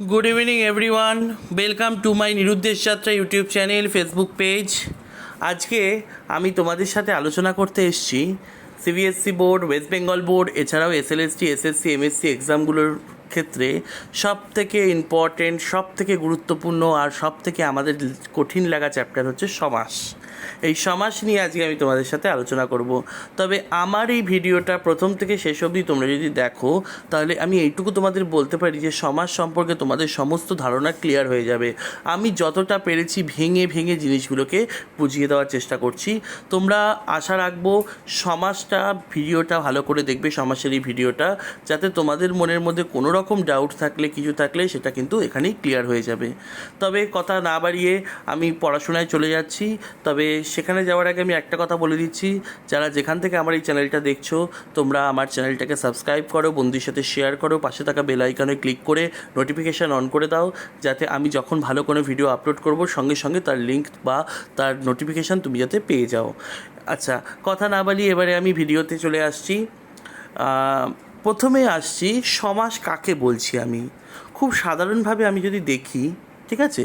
Good evening everyone welcome to my নিরুদ্দেশ যাত্রা YouTube channel Facebook page আজকে আমি তোমাদের সাথে আলোচনা করতে এসেছি CBSC board West Bengal board এছাড়াও এসএলএসটি এসএসসি এমএসসি এক্সামগুলোর ক্ষেত্রে সব থেকে ইম্পর্টেন্ট সব থেকে গুরুত্বপূর্ণ আর সব থেকে আমাদের কঠিন লাগা চ্যাপ্টার হচ্ছে সমাস। এই সমাস নিয়ে আজকে আমি তোমাদের সাথে আলোচনা করব। তবে আমার এই ভিডিওটা প্রথম থেকে শেষ অবধি তোমরা যদি দেখো, তাহলে আমি এইটুকু তোমাদের বলতে পারি যে সমাজ সম্পর্কে তোমাদের সমস্ত ধারণা ক্লিয়ার হয়ে যাবে। আমি যতটা পেরেছি ভেঙে ভেঙে জিনিসগুলোকে বুঝিয়ে দেওয়ার চেষ্টা করছি। তোমরা আশা রাখব সমাজটা ভিডিওটা ভালো করে দেখবে সমাজের এই ভিডিওটা, যাতে তোমাদের মনের মধ্যে কোনো রকম ডাউট থাকলে, কিছু থাকলে সেটা কিন্তু এখানেই ক্লিয়ার হয়ে যাবে। তবে কথা না বাড়িয়ে আমি পড়াশোনায় চলে যাচ্ছি। তবে সেখানে যাওয়ার আগে আমি একটা কথা বলে দিচ্ছি, যারা যেখান থেকে আমার এই চ্যানেলটা দেখছ, তোমরা আমার চ্যানেলটাকে সাবস্ক্রাইব করো বন্ধুর সাথে শেয়ার করো, পাশে থাকা বেল আইকনে ক্লিক করে নোটিফিকেশান অন করে দাও, যাতে আমি যখন ভালো কোনো ভিডিও আপলোড করব, সঙ্গে সঙ্গে তার লিঙ্ক বা তার নোটিফিকেশান তুমি যাতে পেয়ে যাও। আচ্ছা কথা না বালিয়ে এবারে আমি ভিডিওতে চলে আসছি। প্রথমে আসছি সমাস কাকে বলছি আমি? খুব সাধারণভাবে আমি যদি দেখি, ঠিক আছে?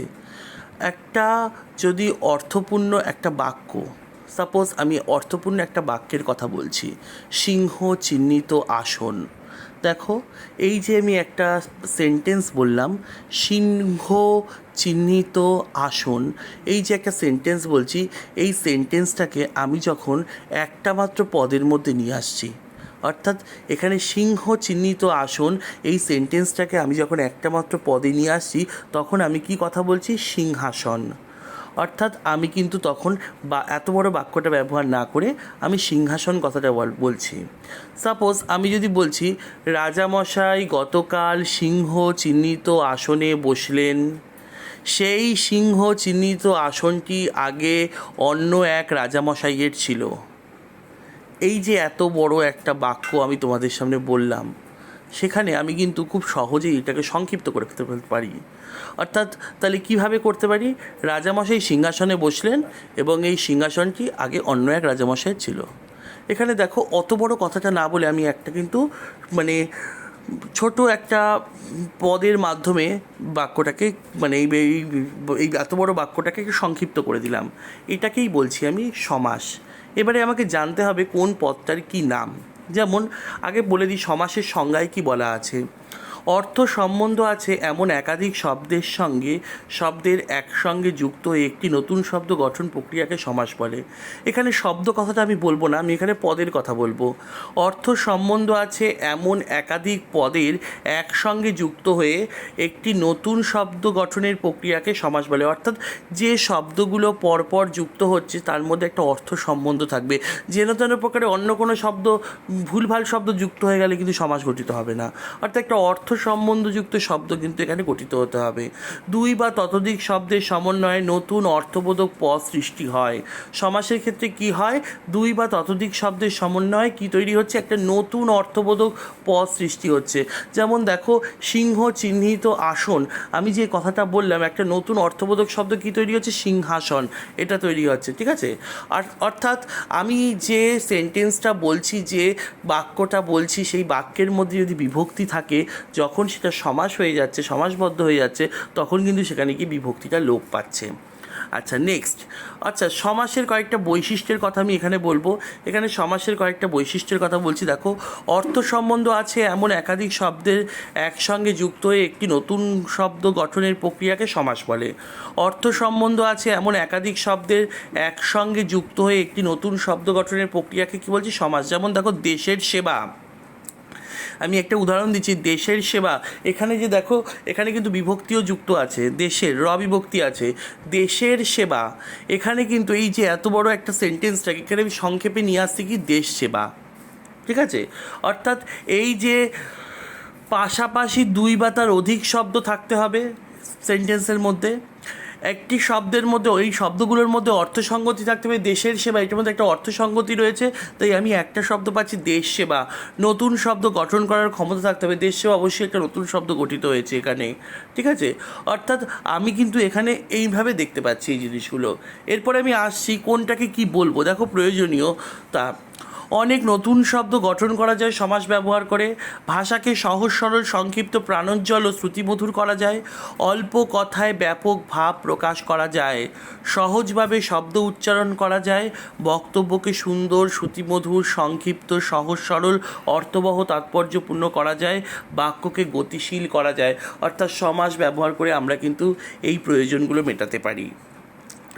একটা যদি অর্থপূর্ণ একটা বাক্য সাপোজ আমি অর্থপূর্ণ একটা বাক্যের কথা বলছি, সিংহ চিহ্নিত আসন। দেখো, এই যে আমি একটা সেন্টেন্স বললাম, সিংহ চিহ্নিত আসন, এই যে একটা সেন্টেন্স বলছি, এই সেন্টেন্সটাকে আমি যখন একটা মাত্র পদের মধ্যে নিয়ে আসছি অর্থাৎ এখানে সিংহ চিহ্নিত আসন, এই সেন্টেন্সটাকে আমি যখন একটা মাত্র পদে নিয়ে আসছি, তখন আমি কি কথা বলছি? সিংহাসন। অর্থাৎ আমি কিন্তু তখন বা, এত বড় বাক্যটা ব্যবহার না করে আমি সিংহাসন কথাটা বল- বলছি। সাপোজ আমি যদি বলছি, রাজামশাই গতকাল সিংহ চিহ্নিত আসনে বসলেন। সেই সিংহ চিহ্নিত আসনটি আগে অন্য এক রাজামশাইয়ের ছিল। এই যে এত বড় একটা বাক্য আমি তোমাদের সামনে বললাম, সেখানে আমি কিন্তু খুব সহজেই এটাকে সংক্ষিপ্ত করে ফেলতে পারি অর্থাৎ তাহলে কীভাবে করতে পারি? রাজামশাই সিংহাসনে বসলেন এবং এই সিংহাসনটি আগে অন্য এক রাজামশাই ছিল। এখানে দেখো, অত বড় কথাটা না বলে আমি একটা কিন্তু মানে ছোট একটা পদের মাধ্যমে বাক্যটাকে মানে এই এই- এত বড় বাক্যটাকে সংক্ষিপ্ত করে দিলাম। এটাকেই বলছি আমি সমাস। এবারে আমাকে জানতে হবে কোন পদটার কী নাম। যেমন আগে বলে দিই, সমাসের সংজ্ঞায় কী বলা আছে। অর্থ সম্বন্ধ আছে এমন একাধিক শব্দের সঙ্গে, শব্দের একসঙ্গে যুক্ত একটি নতুন শব্দ গঠন প্রক্রিয়াকে সমাস বলে। এখানে শব্দ কথাটা আমি বলব না, আমি এখানে পদের কথা বলব। অর্থ সম্বন্ধ আছে এমন একাধিক পদের একসঙ্গে যুক্ত হয়ে একটি নতুন শব্দ গঠনের প্রক্রিয়াকে সমাস বলে। অর্থাৎ যে শব্দগুলো পরপর যুক্ত হচ্ছে, তার মধ্যে একটা অর্থ সম্বন্ধ থাকবে। যেন তেন প্রকারে অন্য কোনো শব্দ, ভুলভাল শব্দ যুক্ত হয়ে গেলে কিন্তু সমাজ গঠিত হবে না। অর্থাৎ একটা অর্থ সম্বন্ধযুক্ত শব্দ কিন্তু এখানে গঠিত হতে হবে। দুই বা ততোধিক শব্দের সমন্বয়ে নতুন অর্থবোধক পদ সৃষ্টি হয়। সমাসের ক্ষেত্রে কি হয়? দুই বা ততোধিক শব্দের সমন্বয়ে কি তৈরি হচ্ছে? একটা নতুন অর্থবোধক পদ সৃষ্টি হচ্ছে। যেমন দেখো, সিংহ চিহ্নিত আসন। আমি যে কথাটা বললাম, একটা নতুন অর্থবোধক শব্দ কি তৈরি হচ্ছে? সিংহাসন। এটা তৈরি হচ্ছে, ঠিক আছে? আর অর্থাৎ আমি যে সেন্টেন্সটা বলছি, যে বাক্যটা বলছি, সেই বাক্যের মধ্যে যদি বিভক্তি থাকে যখন সেটা সমাস হয়ে যাচ্ছে, সমাসবদ্ধ হয়ে যাচ্ছে, তখন কিন্তু সেখানে কি বিভক্তিটা লোপ পাচ্ছে। আচ্ছা নেক্সট আচ্ছা সমাসের কয়েকটা বৈশিষ্ট্যের কথা আমি এখানে বলব। এখানে সমাসের কয়েকটা বৈশিষ্ট্যের কথা বলছি। দেখো, অর্থ সম্বন্ধ আছে এমন একাধিক শব্দের একসঙ্গে যুক্ত হয়ে একটি নতুন শব্দ গঠনের প্রক্রিয়াকে সমাস বলে। অর্থ সম্বন্ধ আছে এমন একাধিক শব্দের একসঙ্গে যুক্ত হয়ে একটি নতুন শব্দ গঠনের প্রক্রিয়াকে কি বলছি? সমাস। যেমন দেখো, দেশের সেবা। আমি একটা উদাহরণ দিচ্ছি, দেশের সেবা। এখানে যে দেখো, এখানে কিন্তু বিভক্তিও যুক্ত আছে, দেশের র বিভক্তি আছে, দেশের সেবা। এখানে কিন্তু এই যে এত বড় একটা সেন্টেন্সটাকে এখানে আমি সংক্ষেপে নিয়ে আসছি কি? দেশ সেবা। ঠিক আছে? অর্থাৎ এই যে পাশাপাশি দুই বা তার অধিক শব্দ থাকতে হবে সেন্টেন্সের মধ্যে। একটি শব্দের মধ্যে ওই শব্দগুলোর মধ্যে অর্থসঙ্গতি থাকতে হবে দেশের সেবা, এটার মধ্যে একটা অর্থসঙ্গতি রয়েছে। তাই আমি একটা শব্দ পাচ্ছি, দেশ সেবা। নতুন শব্দ গঠন করার ক্ষমতা থাকতে হবে দেশ সেবা অবশ্যই একটা নতুন শব্দ গঠিত হয়েছে এখানে। ঠিক আছে? অর্থাৎ আমি কিন্তু এখানে এইভাবে দেখতে পাচ্ছি এই জিনিসগুলো। এরপরে আমি আসছি কোনটাকে কি বলব? দেখো প্রয়োজনীয় তা অনেক নতুন শব্দ গঠন করা যায়, সমাজ ব্যবহার করে। ভাষাকে সহজ, সরল, সংক্ষিপ্ত প্রাণোজ্জ্বল ও শ্রুতিমধুর করা যায়। অল্প কথায় ব্যাপক ভাব প্রকাশ করা যায়। সহজভাবে শব্দ উচ্চারণ করা যায়। বক্তব্যকে সুন্দর, শ্রুতিমধুর, সংক্ষিপ্ত, সহজ, সরল, অর্থবহ, তাৎপর্যপূর্ণ করা যায়। বাক্যকে গতিশীল করা যায়। অর্থাৎ সমাজ ব্যবহার করে আমরা কিন্তু এই প্রয়োজনগুলো মেটাতে পারি।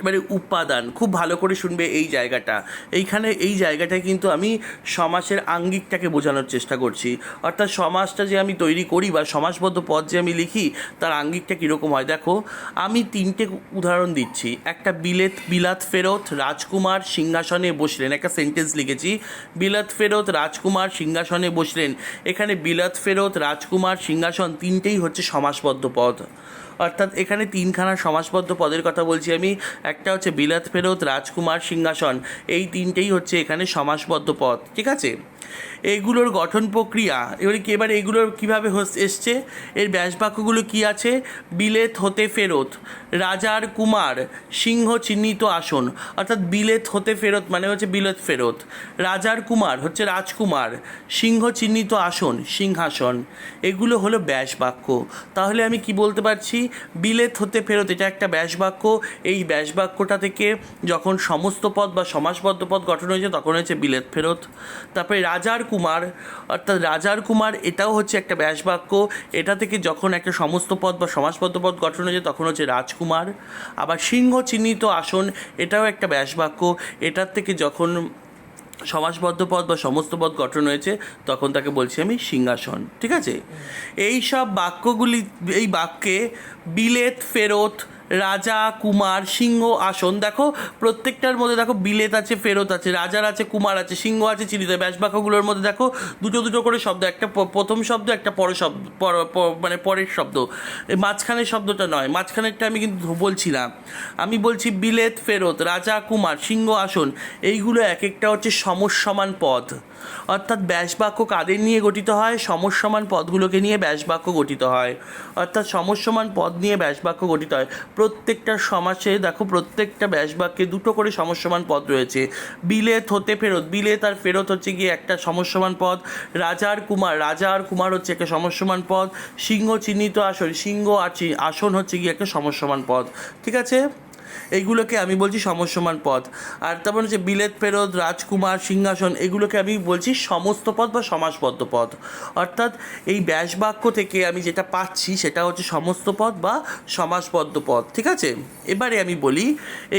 এবারে উপাদান। খুব ভালো করে শুনবে এই জায়গাটা। এইখানে এই জায়গাটায় কিন্তু আমি সমাসের আঙ্গিকটাকে বোঝানোর চেষ্টা করছি। অর্থাৎ সমাজটা যে আমি তৈরি করি বা সমাসবদ্ধ পদ যে আমি লিখি, তার আঙ্গিকটা কীরকম হয়? দেখো, আমি তিনটে উদাহরণ দিচ্ছি। একটা বিলেত, বিলাত ফেরত, রাজকুমার সিংহাসনে বসলেন। একটা সেন্টেন্স লিখেছি। বিলাত ফেরত, রাজকুমার সিংহাসনে বসলেন। এখানে বিলাত ফেরত, রাজকুমার সিংহাসন তিনটেই হচ্ছে সমাসবদ্ধ পদ। অর্থাৎ এখানে তিনখানা সমাসবদ্ধ পদের কথা বলছি আমি। একটা হচ্ছে বিলাত ফেরত, রাজকুমার সিংহাসন। এই তিনটেই হচ্ছে এখানে সমাসবদ্ধ পদ, ঠিক আছে? এগুলোর গঠন প্রক্রিয়া, এবারে কি এবার এগুলোর কীভাবে এসছে? এর ব্যাসবাক্যগুলো কি আছে? বিলেত হতে ফেরত রাজার কুমার, সিংহ চিহ্নিত আসন। অর্থাৎ বিলেত হতে ফেরত মানে হচ্ছে বিলেত ফেরত। রাজার কুমার হচ্ছে রাজকুমার, সিংহ চিহ্নিত আসন, সিংহাসন। এগুলো হলো ব্যাসবাক্য। তাহলে আমি কি বলতে পারছি? বিলেত হতে ফেরত, এটা একটা ব্যাসবাক্য। এই ব্যাসবাক্যটা থেকে যখন সমস্ত পদ বা সমাসবদ্ধ পদ গঠন হয়েছে, তখন হয়েছে বিলেত ফেরত। তারপরে রাজার কুমার, অর্থাৎ রাজার কুমার, এটাও হচ্ছে একটা ব্যাসবাক্য। এটা থেকে যখন একটা সমস্ত পদ বা সমাসবদ্ধ পদ গঠন হয়েছে, তখন হচ্ছে রাজকুমার। আবার সিংহ চিহ্নিত আসন, এটাও একটা ব্যাসবাক্য। এটার থেকে যখন সমাসবদ্ধ পদ বা সমস্ত পদ গঠন হয়েছে তখন তাকে বলছি আমি সিংহাসন ঠিক আছে? এই সব বাক্যগুলি এই বাক্যে বিলেত ফেরত রাজা, কুমার, সিংহ, আসন। দেখো, প্রত্যেকটার মধ্যে দেখো বিলেত আছে, ফেরত আছে, রাজার আছে, কুমার আছে, সিংহ আছে চিলিত ব্যাস বাক্যগুলোর মধ্যে দেখো দুটো দুটো করে শব্দ, একটা প্রথম শব্দ, একটা পরের শব্দ মানে পরের শব্দ। মাঝখানের শব্দটা নয়, মাঝখানেরটা আমি কিন্তু বলছি না। আমি বলছি বিলেত, ফেরত, রাজা, কুমার, সিংহ, আসন। এইগুলো এক একটা হচ্ছে সমসমান পদ অর্থাৎ ব্যাসবাক্য কাদের নিয়ে গঠিত হয়? সমসমান পদগুলোকে নিয়ে ব্যাসবাক্য গঠিত হয়। অর্থাৎ সমসমান পদ নিয়ে ব্যাসবাক্য গঠিত হয়। প্রত্যেকটা সমাসে, দেখো প্রত্যেকটা ব্যাসবাক্যে দুটো করে সমসমান পদ রয়েছে। বিলেত হতে ফেরত। বিলেত আর ফেরত হচ্ছে গিয়ে একটা সমসমান পদ। রাজার কুমার। রাজা আর কুমার হচ্ছে একটা সমসমান পদ। সিংহ চিহ্নিত আসন। সিংহ আর আসন হচ্ছে গিয়ে একটা সমসমান পদ। ঠিক আছে? এইগুলোকে আমি বলছি সমসমান পদ আর তারপর হচ্ছে বিলেত ফেরত, রাজকুমার, সিংহাসন, এগুলোকে আমি বলছি সমস্ত পদ বা সমাসবদ্ধ পদ অর্থাৎ এই ব্যাসবাক্য থেকে আমি যেটা পাচ্ছি সেটা হচ্ছে সমস্ত পদ বা সমাসবদ্ধ পদ ঠিক আছে? এবারে আমি বলি,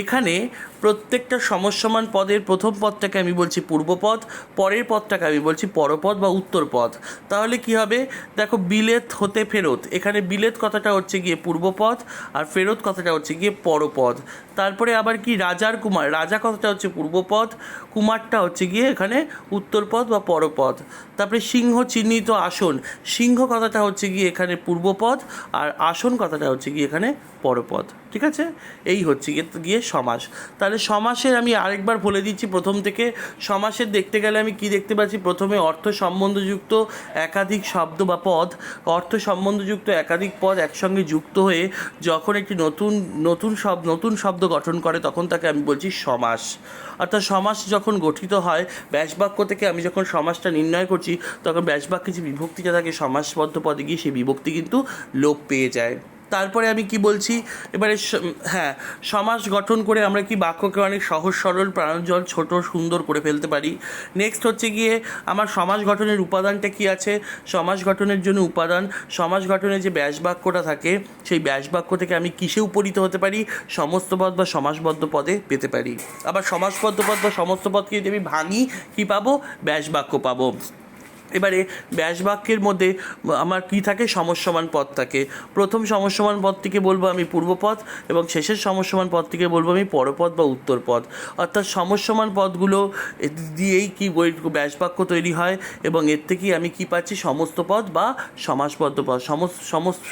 এখানে প্রত্যেকটা সমসমান পদের প্রথম পদটাকে আমি বলছি পূর্বপদ পরের পদটাকে আমি বলছি পরপদ বা উত্তর পদ তাহলে কি হবে? দেখো বিলেত হতে ফেরত, এখানে বিলেত কথাটা হচ্ছে গিয়ে পূর্বপদ আর ফেরত কথাটা হচ্ছে গিয়ে পরপদ তারপরে আবার কি, রাজার কুমার। রাজা কথাটা হচ্ছে পূর্বপদ, কুমারটা হচ্ছে গিয়ে এখানে উত্তরপদ বা পরপদ। তারপরে সিংহ চিহ্নিত আসন। সিংহ কথাটা হচ্ছে গিয়ে এখানে পূর্বপদ আর আসন কথাটা হচ্ছে গিয়ে এখানে পরপদ, ঠিক আছে? এই হচ্ছে গিয়ে সমাস। তাহলে সমাসের আমি আরেকবার বলে দিচ্ছি প্রথম থেকে। সমাসের দেখতে গেলে আমি কি দেখতে পাচ্ছি? প্রথমে অর্থ সম্বন্ধযুক্ত একাধিক শব্দ বা পদ। অর্থ সম্বন্ধযুক্ত একাধিক পদ একসঙ্গে যুক্ত হয়ে যখন একটি নতুন নতুন শব্দ নতুন শব্দ গঠন করে, তখন তাকে আমি বলছি সমাস। অর্থাৎ সমাস যখন গঠিত হয়, ব্যাসবাক্য থেকে আমি যখন সমাসটা নির্ণয় করছি, তখন ব্যাসবাক্যে যে বিভক্তিটা থাকে, সমাসবদ্ধ পদে গিয়ে সেই বিভক্তি কিন্তু লোপ পেয়ে যায়। তারপরে আমি কি বলছি? এবারে হ্যাঁ সমাজ গঠন করে আমরা কি বাক্যকে অনেক সহজ সরল, প্রাণোজ্জ্বল, ছোট, সুন্দর করে ফেলতে পারি? নেক্সট হচ্ছে গিয়ে আমার সমাজ গঠনের উপাদানটা কি আছে? সমাজ গঠনের জন্য উপাদান সমাজ গঠনের যে ব্যাস বাক্যটা থাকে, সেই ব্যাস বাক্য থেকে আমি কিসে উপনীত হতে পারি? সমস্ত পদ বা সমাসবদ্ধ পদে পেতে পারি। আবার সমাসবদ্ধ পদ বা সমস্ত পদকে যদি আমি ভাঙি, কী পাবো? ব্যাস বাক্য পাবো। এবারে ব্যাসবাক্যের মধ্যে আমার কি থাকে? সমস্যমান পদ থাকে। প্রথম সমস্যমান পদটিকে বলব আমি পূর্বপদ এবং শেষের সমস্যমান পদটিকে বলব আমি পরপদ বা উত্তর উত্তরপদ অর্থাৎ সমস্যমান পদগুলো দিয়েই কি ব্যাসবাক্য তৈরি হয় এবং এর থেকেই আমি কি পাচ্ছি? সমস্ত পদ বা সমাসবদ্ধ পদ।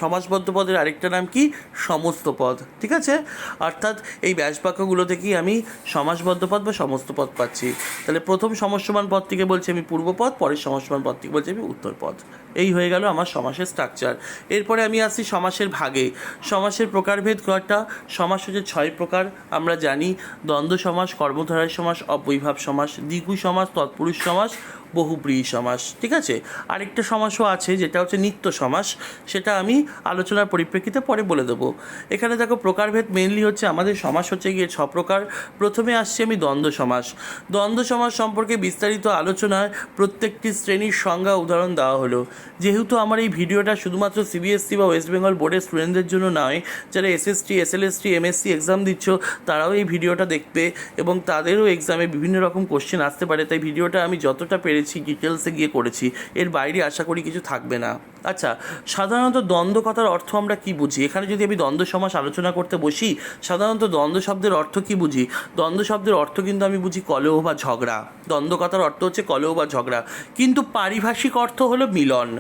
সমাসবদ্ধ পদের আরেকটা নাম কি? সমস্ত পদ। ঠিক আছে? অর্থাৎ এই ব্যাসবাক্যগুলো থেকেই আমি সমাসবদ্ধ পদ বা সমস্ত পদ পাচ্ছি। তাহলে প্রথম সমস্যমান পদটিকে বলছি আমি পূর্বপদ পরের সমস্যমান পদ। পদ থেকে বলছি আমি উত্তরপদ এই হয়ে গেল আমার সমাসের স্ট্রাকচার এরপরে আমি আসি সমাসের ভাগে। সমাসের প্রকারভেদ কয়টা সমাস হচ্ছে ছয় প্রকার, আমরা জানি। দ্বন্দ্ব সমাস, কর্মধারায় সমাস, অবৈভাব সমাস, দ্বিগু সমাস, তৎপুরুষ সমাস বহুব্রীহি সমাস, ঠিক আছে? আরেকটা সমাসও আছে, যেটা হচ্ছে নিত্য সমাস, সেটা আমি আলোচনার পরিপ্রেক্ষিতে পরে বলে দেবো। এখানে দেখো প্রকারভেদ মেনলি হচ্ছে আমাদের সমাস হচ্ছে গিয়ে ছ প্রকার। প্রথমে আসছি আমি দ্বন্দ্ব সমাস। দ্বন্দ্ব সমাস সম্পর্কে বিস্তারিত আলোচনায় প্রত্যেকটি শ্রেণির সংজ্ঞা উদাহরণ দেওয়া হলো। যেহেতু আমার এই ভিডিওটা শুধুমাত্র সিবিএসসি বা ওয়েস্ট বেঙ্গল বোর্ডের স্টুডেন্টদের জন্য নয়, যারা এসএসটি এসএলএসটি এমএসসি এক্সাম দিচ্ছ, তারাও এই ভিডিওটা দেখবে এবং তাদেরও এক্সামে বিভিন্ন রকম কোশ্চেন আসতে পারে। তাই ভিডিওটা আমি যতটা পেরেছি ডিটেলসে গিয়ে করেছি, এর বাইরে আশা করি কিছু থাকবে না। আচ্ছা সাধারণত দ্বন্দ্ব কথার অর্থ আমরা কি বুঝি? এখানে যদি আমি দ্বন্দ্ব সমাস আলোচনা করতে বসি, সাধারণত দ্বন্দ্ব শব্দের অর্থ কি বুঝি? দ্বন্দ্ব শব্দের অর্থ কিন্তু আমি বুঝি কলহ বা ঝগড়া। দ্বন্দ্ব কথার অর্থ হচ্ছে কলহ বা ঝগড়া। কিন্তু পারিভাষিক অর্থ হলো মিলন।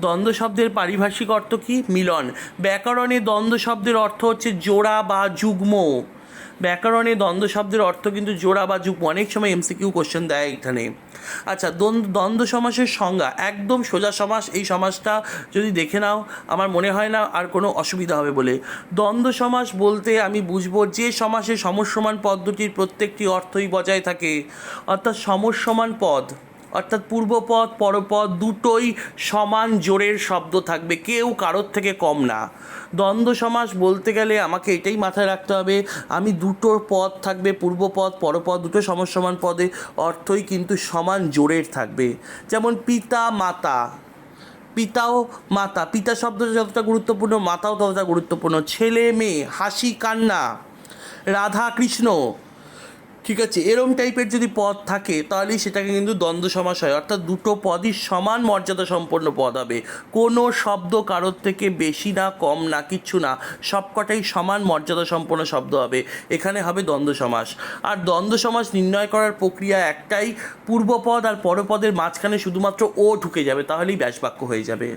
দ্বন্দ্ব শব্দের পারিভাষিক অর্থ কি? মিলন। ব্যাকরণে দ্বন্দ্ব শব্দের অর্থ হচ্ছে জোড়া বা যুগ্ম। ব্যাকরণে দ্বন্দ্ব শব্দের অর্থ কিন্তু জোড়া বা যুগ অনেক সময় এমসিকিউ কোশ্চেন দেয় এখানে। আচ্ছা দ্বন্দ্ব দ্বন্দ্ব সমাসের সংজ্ঞা, একদম সোজা সমাস, এই সমাসটা যদি দেখে নাও, আমার মনে হয় না আর কোনো অসুবিধা হবে বলে। দ্বন্দ্ব সমাস বলতে আমি বুঝব যে সমাসে সমসমান পদ্ধতির প্রত্যেকটি অর্থই বজায় থাকে। অর্থাৎ সমসমান পদ। অর্থাৎ পূর্বপদ, পরপদ দুটোই সমান জোরের শব্দ থাকবে। কেউ কারোর থেকে কম না। দ্বন্দ্ব সমাস বলতে গেলে আমাকে এটাই মাথায় রাখতে হবে, আমি দুটো পদ থাকবে, পূর্বপদ, পরপদ দুটো সমসমান পদে, অর্থই কিন্তু সমান জোরের থাকবে। যেমন পিতা, মাতা। পিতাও মাতা। পিতা শব্দটা যতটা গুরুত্বপূর্ণ, মাতাও ততটা গুরুত্বপূর্ণ। ছেলে, মেয়ে, হাসি, কান্না। রাধা, কৃষ্ণ। ঠিক আছে, এরম টাইপের যদি পদ থাকে, তাহলেই সেটাকে কিন্তু দ্বন্দ্ব সমাস হয়। অর্থাৎ দুটো পদই সমান মর্যাদা সম্পন্ন পদ হবে। কোনো শব্দ কারোর থেকে বেশি না, কম না কিচ্ছু না, সবকটাই সমান মর্যাদা সম্পন্ন শব্দ হবে। এখানে হবে দ্বন্দ্ব সমাস। আর দ্বন্দ্ব সমাস নির্ণয় করার প্রক্রিয়া একটাই পূর্বপদ আর পরপদের মাঝখানে শুধুমাত্র ও ঢুকে যাবে, তাহলেই ব্যাসবাক্য হয়ে যাবে।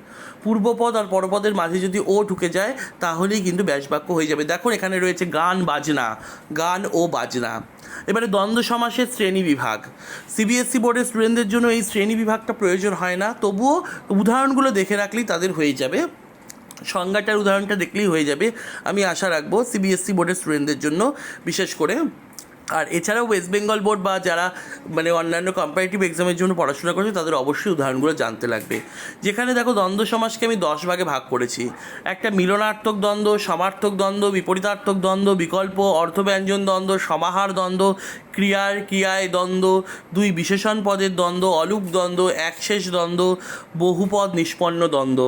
পূর্বপদ আর পরপদের মাঝে যদি ও ঢুকে যায়, তাহলেই কিন্তু ব্যাসবাক্য হয়ে যাবে। দেখুন, এখানে রয়েছে গান বাজনা। গান ও বাজনা। এবারে দ্বন্দ্ব সমাসের শ্রেণি বিভাগ। সিবিএসসি বোর্ডের স্টুডেন্টদের জন্য এই শ্রেণি বিভাগটা প্রয়োজন হয় না। তবুও উদাহরণগুলো দেখে রাখলেই তাদের হয়ে যাবে। সংজ্ঞাটার উদাহরণটা দেখলেই হয়ে যাবে। আমি আশা রাখব সিবিএসসি বোর্ডের স্টুডেন্টদের জন্য। বিশেষ করে আর এছাড়াও ওয়েস্ট বেঙ্গল বোর্ড বা যারা মানে অন্যান্য কম্পারেটিভ এক্সামের জন্য পড়াশোনা করছে, তাদের অবশ্যই উদাহরণগুলো জানতে লাগবে। যেখানে দেখো দ্বন্দ্ব সমাজকে আমি দশ ভাগে ভাগ করেছি। একটা মিলনার্থক দ্বন্দ্ব, সমার্থক দ্বন্দ্ব, বিপরীতার্থক দ্বন্দ্ব, বিকল্প, অর্থব্যঞ্জন দ্বন্দ্ব, সমাহার দ্বন্দ্ব ক্রিয়ার ক্রিয়ায় দ্বন্দ্ব, দুই বিশেষণ পদের দ্বন্দ্ব, অলুক দ্বন্দ্ব একশেষ দ্বন্দ্ব, বহুপদ নিষ্পন্ন দ্বন্দ্ব।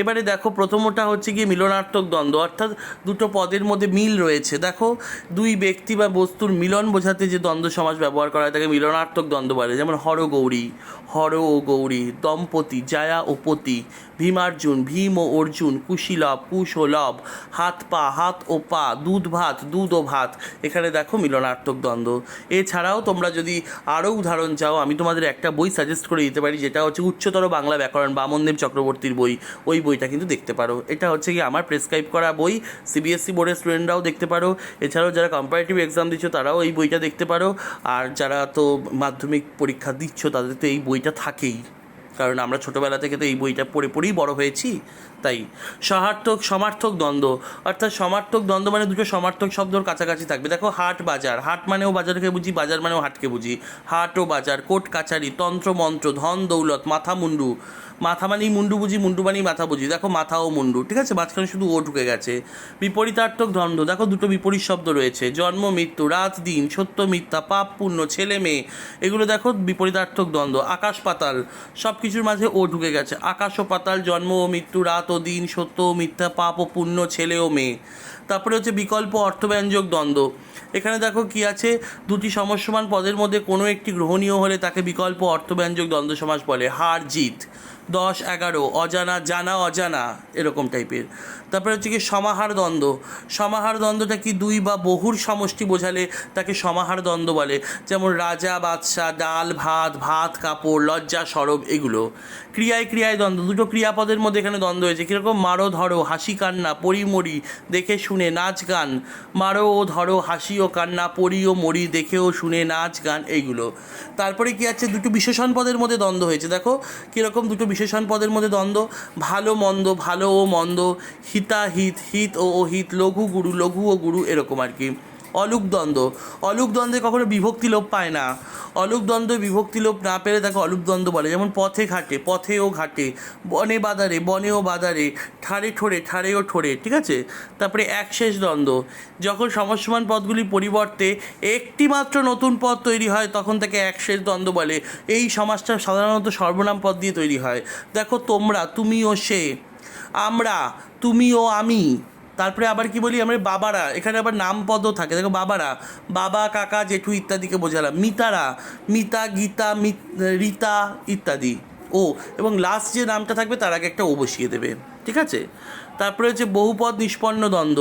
এবারে দেখো প্রথমটা হচ্ছে গিয়ে মিলনার্থক দ্বন্দ্ব, অর্থাৎ দুটো পদের মধ্যে মিল রয়েছে। দেখো, দুই ব্যক্তি বা বস্তুর মিলন বোঝাতে যে দ্বন্দ্ব সমাজ ব্যবহার করা হয়, তাকে মিলনার্থক দ্বন্দ্ব বলে। যেমন হর গৌরী হর ও গৌরী, দম্পতি, জায়া ও পতি। ভীমার্জুন, ভীম ও অর্জুন কুশীলভ কুশ ও লভ হাত পা, হাত ও পা, দুধ ভাত, দুধ ও ভাত। এখানে দেখো মিলনার্থক দ্বন্দ্ব। এছাড়াও তোমরা যদি আরও উদাহরণ চাও, আমি তোমাদের একটা বই সাজেস্ট করে দিতে পারি, যেটা হচ্ছে উচ্চতর বাংলা ব্যাকরণ, বামনদেব চক্রবর্তীর বই। ওই বইটা কিন্তু দেখতে পারো। এটা হচ্ছে কি আমার প্রেসক্রাইব করা বই। সিবিএসসি বোর্ডের স্টুডেন্টরাও দেখতে পারো। এছাড়াও যারা কম্পারেটিভ এক্সাম দিচ্ছ, তারাও এই বইটা দেখতে পারো। আর যারা তো মাধ্যমিক পরীক্ষা দিচ্ছ, তাদের তো এই বইটা থাকেই। কারণ আমরা ছোটোবেলা থেকে তো এই বইটা পড়ে পড়েই বড় হয়েছি, তাই সহার্থক সমার্থক দ্বন্দ্ব, অর্থাৎ সমার্থক দ্বন্দ্ব মানে দুটো সমার্থক শব্দর কাছাকাছি থাকবে। দেখো হাট বাজার, হাট মানেও বাজারকে বুঝি, বাজার মানেও হাটকে বুঝি। হাট ও বাজার, কোর্ট, কাছারি, তন্ত্র, মন্ত্র, ধন, দৌলত মাথা মুন্ডু মাথা মানেই মুন্ডু বুঝি, মুন্ডু মানেই মাথা বুঝি। দেখো মাথা ও মুন্ডু, ঠিক আছে? মাঝখানে শুধু ও ঢুকে গেছে। বিপরীতার্থক দ্বন্দ্ব। দেখো দুটো বিপরীত শব্দ রয়েছে। জন্ম, মৃত্যু, রাত, দিন, সত্য, মিথ্যা, পাপ, পুণ্য, ছেলে, মেয়ে। এগুলো দেখো বিপরীতার্থক দ্বন্দ্ব। আকাশ, পাতাল সব কিছুর মাঝে ও ঢুকে গেছে। আকাশ ও পাতাল, জন্ম ও মৃত্যু, রাত ও দিন, সত্য ও মিথ্যা, পাপ ও পুণ্য, ছেলে ও মেয়ে। তারপরে হচ্ছে বিকল্প অর্থব্যঞ্জক দ্বন্দ্ব। এখানে দেখো কি আছে? দুটি সমস্যমান পদের মধ্যে কোনো একটি গ্রহণীয় হলে তাকে বিকল্প অর্থব্যঞ্জক দ্বন্দ্ব সমাস বলে। হার জিত। দশ, এগারো, অজানা, জানা, অজানা, এরকম টাইপের তারপরে হচ্ছে কি সমাহার দ্বন্দ্ব। সমাহার দ্বন্দ্বটা কি দুই বা বহুর সমষ্টি বোঝালে তাকে সমাহার দ্বন্দ্ব বলে। যেমন রাজা, বাদশাহ, ডাল, ভাত ভাত, কাপড়, লজ্জা, সরব, এগুলো। ক্রিয়ায় ক্রিয়ায় দ্বন্দ্ব। দুটো ক্রিয়াপদের মধ্যে এখানে দ্বন্দ্ব হয়েছে। কীরকম? মারো, ধরো, হাসি, কান্না পরি মরি দেখে, শুনে, নাচ, গান। মারো, ও, ধরো, হাসি, ও, কান্না, পরি, ও, মরি, দেখে, ও, শুনে, নাচ, গান, এইগুলো। তারপরে কি আছে? দুটো বিশেষণ পদের মধ্যে দ্বন্দ্ব হয়েছে। দেখো, কীরকম দুটো বিশেষণ পদের মধ্যে দ্বন্দ্ব, ভালো মন্দ, ভালো ও মন্দ, হিতাহিত, হিত ও অহিত, লঘু গুরু, লঘু ও গুরু এরকম আর কি। অলুক দ্বন্দ্ব অলুক দ্বন্দ্বে কখনো বিভক্তি লোপ পায় না। অলুক দ্বন্দ্বে বিভক্তি লোপ না পেলে তাকে অলুক দ্বন্দ্ব বলে। যেমন পথে ঘাটে পথে ও ঘাটে, বনে বাদারে বনে ও বাদারে ঠারে ঠোরে ঠারে ও ঠোরে ঠিক আছে? তারপরে এক শেষ দ্বন্দ্ব। যখন সমস্যমান পদগুলির পরিবর্তে একটি মাত্র নতুন পদ তৈরি হয়, তখন তাকে এক শেষ দ্বন্দ্ব বলে। এই সমাজটা সাধারণত সর্বনাম পদ দিয়ে তৈরি হয়। দেখো তোমরা তুমি ও সে। আমরা তুমি ও আমি। তারপরে আবার কি বলি, আমার বাবারা, এখানে আবার নামপদও থাকে। দেখো বাবারা, বাবা, কাকা, জেঠু ইত্যাদিকে বোঝালাম। মিতারা, মিতা, গীতা রিতা ইত্যাদি। ও এবং লাস্ট যে নামটা থাকবে তার আগে একটা ও বসিয়ে দেবে, ঠিক আছে? তারপরে হচ্ছে বহুপদ নিষ্পন্ন দ্বন্দ্ব।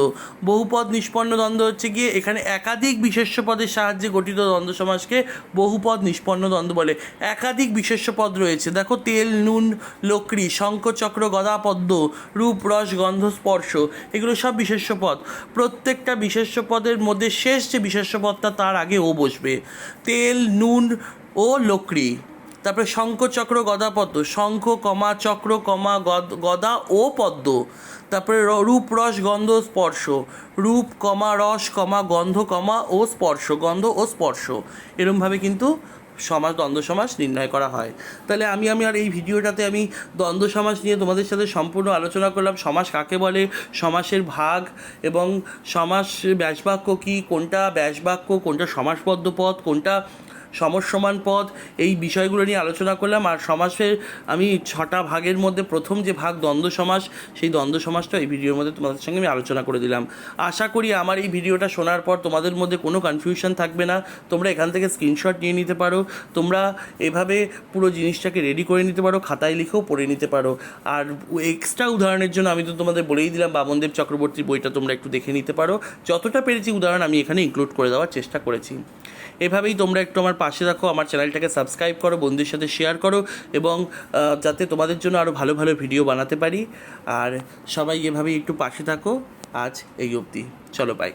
বহুপদ নিষ্পন্ন দ্বন্দ্ব হচ্ছে গিয়ে এখানে একাধিক বিশেষ্য পদের সাহায্যে গঠিত দ্বন্দ্ব সমাজকে বহুপদ নিষ্পন্ন দ্বন্দ্ব বলে। একাধিক বিশেষ্য পদ রয়েছে। দেখো তেল, নুন, লকড়ি শঙ্খ চক্র গদা পদ্ম রূপ, রস, গন্ধ, স্পর্শ, এগুলো সব বিশেষ্য পদ। প্রত্যেকটা বিশেষ্য পদের মধ্যে শেষ যে বিশেষ্য পদটা তার আগে ও বসবে। তেল, নুন ও লকড়ি। তারপরে শঙ্খ চক্র, গদা পদ্ম। শঙ্খ, কমা চক্র, কমা গদ- ও পদ্ম। তারপরে রূপ, রস, গন্ধ, স্পর্শ। রূপ, কমা, রস, কমা, গন্ধ, কমা ও স্পর্শ, গন্ধ ও স্পর্শ। এরমভাবে কিন্তু সমাজ, দ্বন্দ্ব সমাজ নির্ণয় করা হয়। তাহলে আমি আমি আর এই ভিডিওটাতে আমি দ্বন্দ্ব সমাজ নিয়ে তোমাদের সাথে সম্পূর্ণ আলোচনা করলাম। সমাজ কাকে বলে? সমাসের ভাগ এবং সমাস ব্যাসবাক্য কী? কোনটা ব্যাসবাক্য? কোনটা সমাসবদ্ধ পদ কোনটা সমসমান পদ এই বিষয়গুলো নিয়ে আলোচনা করলাম। আর সমাসের আমি ছটা ভাগের মধ্যে প্রথম যে ভাগ দ্বন্দ্ব সমাস, সেই দ্বন্দ্ব সমাসটা এই ভিডিওর মধ্যে তোমাদের সঙ্গে আমি আলোচনা করে দিলাম। আশা করি আমার এই ভিডিওটা শোনার পর তোমাদের মধ্যে কোনো কনফিউশন থাকবে না। তোমরা এখান থেকে স্ক্রিনশট নিয়ে নিতে পারো। তোমরা এভাবে পুরো জিনিসটাকে রেডি করে নিতে পারো, খাতায় লিখেও পড়ে নিতে পারো। আর এক্সট্রা উদাহরণের জন্য আমি তো তোমাদের বলেই দিলাম, বামনদেব চক্রবর্তীর বইটা তোমরা একটু দেখে নিতে পারো। যতটা পেরেছি উদাহরণ আমি এখানে ইনক্লুড করে দেওয়ার চেষ্টা করেছি। এভাবেই তোমরা একটু আমার পাশে রাখো আমার চ্যানেলটাকে সাবস্ক্রাইব করো, বন্ধুদের সাথে শেয়ার করো এবং যাতে তোমাদের জন্য আরও ভালো ভালো ভিডিও বানাতে পারি। আর সবাই এভাবেই একটু পাশে থাকো আজ এই অবধি। চলো বাই